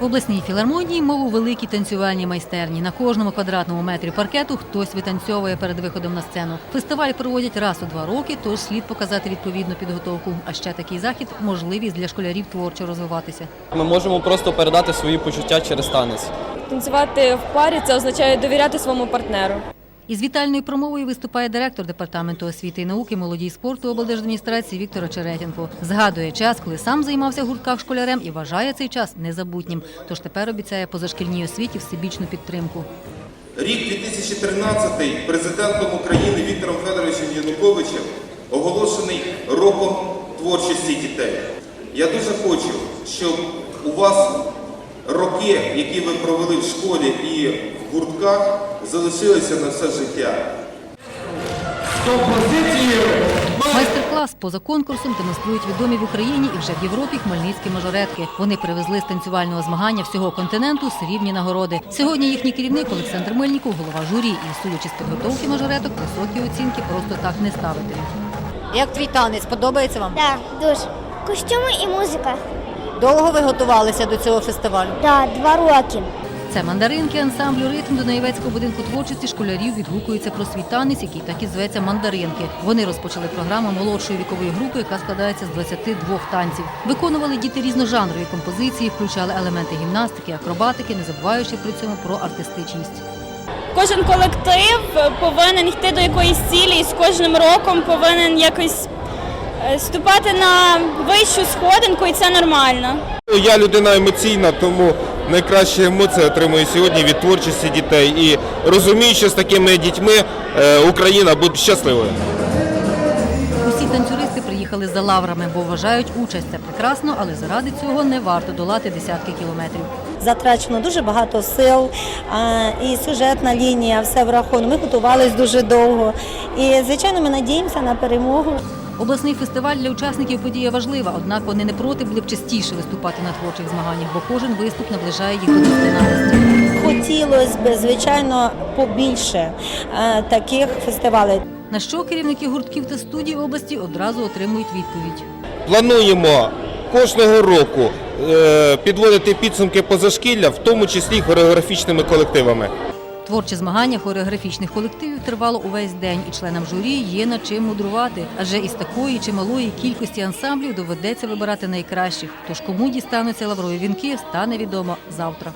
В обласній філармонії мову великі танцювальні майстерні. На кожному квадратному метрі паркету хтось витанцьовує перед виходом на сцену. Фестиваль проводять раз у два роки, тож слід показати відповідну підготовку. А ще такий захід можливість для школярів творчо розвиватися. Ми можемо просто передати свої почуття через танець. Танцювати в парі це означає довіряти своєму партнеру. Із вітальною промовою виступає директор департаменту освіти і науки, молоді й спорту облдержадміністрації Віктор Очеретенко. Згадує час, коли сам займався гуртках школярем і вважає цей час незабутнім. Тож тепер обіцяє позашкільній освіті всебічну підтримку. Рік 2013 президентом України Віктором Федоровичем Януковичем оголошений роком творчості дітей. Я дуже хочу, щоб у вас роки, які ви провели в школі і в гуртках, залишилися на все життя. Майстер-клас поза конкурсом демонструють відомі в Україні і вже в Європі хмельницькі мажоретки. Вони привезли з танцювального змагання всього континенту срібні нагороди. Сьогодні їхній керівник Олександр Мельніков, голова журі, і судячи з підготовки мажореток, високі оцінки просто так не ставити. Як твій танець подобається вам? Так, дуже. Костюми і музика. Довго ви готувалися до цього фестивалю? Так, два роки. Це мандаринки ансамблю ритм до Наєвецького будинку творчості школярів відгукується про свій танець, який так і зветься мандаринки. Вони розпочали програму молодшої вікової групи, яка складається з 22 танців. Виконували діти різножанрові композиції, включали елементи гімнастики, акробатики, не забуваючи при цьому про артистичність. Кожен колектив повинен йти до якоїсь цілі і з кожним роком повинен якось ступати на вищу сходинку, і це нормально. Я людина емоційна, тому найкращі емоції отримую сьогодні від творчості дітей і розумію, що з такими дітьми е, Україна буде щасливою. Усі танцюристи приїхали за лаврами, бо вважають участь це прекрасно, але заради цього не варто долати десятки кілометрів. затрачено дуже багато сил, і сюжетна лінія, все враховано. Ми готувалися дуже довго. І, звичайно, ми надіємося на перемогу. Обласний фестиваль для учасників подія важлива, однак вони не проти були б частіше виступати на творчих змаганнях, бо кожен виступ наближає їх до досконалості. Хотілося б, звичайно, побільше е, таких фестивалей. На що керівники гуртків та студій області одразу отримують відповідь. Плануємо кожного року е, підводити підсумки позашкілля, в тому числі хореографічними колективами. Творче змагання хореографічних колективів тривало увесь день, і членам журі є над чим мудрувати. Адже із такої чи малої кількості ансамблів доведеться вибирати найкращих. Тож кому дістануться лаврові вінки, стане відомо завтра.